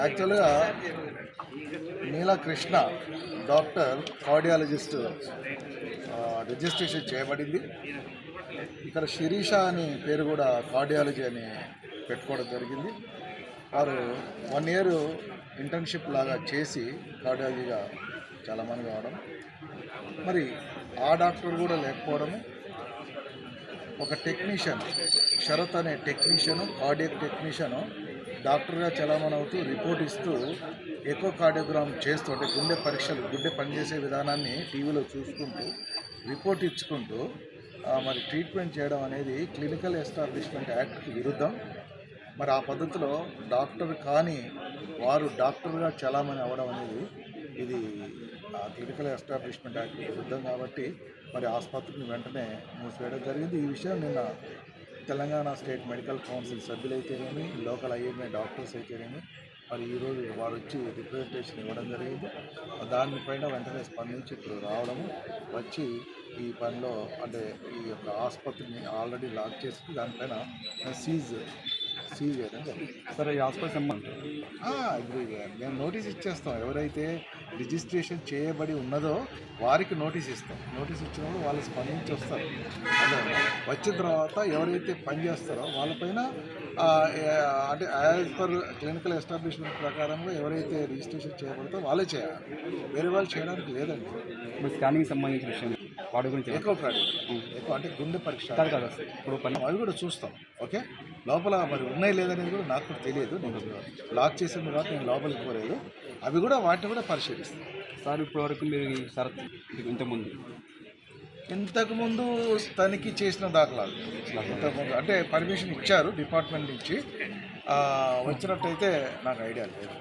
యాక్చువల్గా నీలకృష్ణ doctor cardiologist registration చేయబడింది. ఇక్కడ శిరీష అని పేరు కూడా కార్డియాలజీ అని పెట్టుకోవడం జరిగింది. వారు వన్ ఇయర్ ఇంటర్న్షిప్ లాగా చేసి కార్డియాలజీగా చాలామంది కావడం. మరి ఆ డాక్టర్ కూడా లేకపోవడము. ఒక టెక్నీషియన్ శరత్ అనే టెక్నీషియన్ కార్డియక్ టెక్నీషియను డాక్టర్గా చలామణి అవుతూ రిపోర్ట్ ఇస్తూ ఎకో కార్డియోగ్రామ్ చేస్తూ అంటే గుండె పరీక్షలు గుండె పనిచేసే విధానాన్ని టీవీలో చూసుకుంటూ రిపోర్ట్ ఇచ్చుకుంటూ మరి ట్రీట్మెంట్ చేయడం అనేది క్లినికల్ ఎస్టాబ్లిష్మెంట్ యాక్ట్కి విరుద్ధం. మరి ఆ పద్ధతిలో డాక్టర్ కానీ వారు డాక్టర్గా చలామణి అవ్వడం అనేది ఇది క్లినికల్ ఎస్టాబ్లిష్మెంట్ యాక్ట్ విరుద్ధం కాబట్టి మరి ఆసుపత్రిని వెంటనే మూసివేయడం జరిగింది. ఈ విషయం నిన్న తెలంగాణ స్టేట్ మెడికల్ కౌన్సిల్ సభ్యులైతేనేమి లోకల్ ఐఎంఏ డాక్టర్స్ అయితేనేమి మరి ఈరోజు వారు వచ్చి రిప్రజెంటేషన్ ఇవ్వడం జరిగింది. దానిపైన వెంటనే స్పందించి ఇప్పుడు రావడము వచ్చి ఈ పనిలో అంటే ఈ యొక్క ఆసుపత్రిని ఆల్రెడీ లాక్ చేసి దానిపైన సీజ్ సీజ్ సరే హాస్పిటల్ సంబంధం మేము నోటీస్ ఇచ్చేస్తాం. ఎవరైతే రిజిస్ట్రేషన్ చేయబడి ఉన్నదో వారికి నోటీస్ ఇస్తాం. నోటీస్ ఇచ్చినప్పుడు వాళ్ళు స్పందించి వస్తారు. వచ్చిన తర్వాత ఎవరైతే పని చేస్తారో వాళ్ళపైన అంటే యాజ్ పర్ క్లినికల్ ఎస్టాబ్లిష్మెంట్ ప్రకారంగా ఎవరైతే రిజిస్ట్రేషన్ చేయబడతారో వాళ్ళే చేయాలి. వేరే వాళ్ళు చేయడానికి లేదండి. ఇప్పుడు స్కానింగ్ సంబంధించిన విషయం వాటి గురించి ఎక్కువ కాదు ఎక్కువ అంటే గుండె పరీక్ష. కాదు కాదు. ఇప్పుడు పని అవి కూడా చూస్తాం. ఓకే? లోపల మరి ఉన్నాయి లేదనేది కూడా నాకు కూడా తెలియదు. నేను లాక్ చేసిన తర్వాత నేను లోపలికి పోలేదు. అవి కూడా వాటిని కూడా పరిశీలిస్తాను. సార్ ఇప్పటి వరకు మీరు ఇది ఇంతకుముందు? ఇంతకుముందు తనిఖీ చేసిన దాఖలాలు. ఇంతకుముందు అంటే పర్మిషన్ ఇచ్చారు డిపార్ట్మెంట్ నుంచి. వచ్చినట్టయితే నాకు ఐడియా లేదు.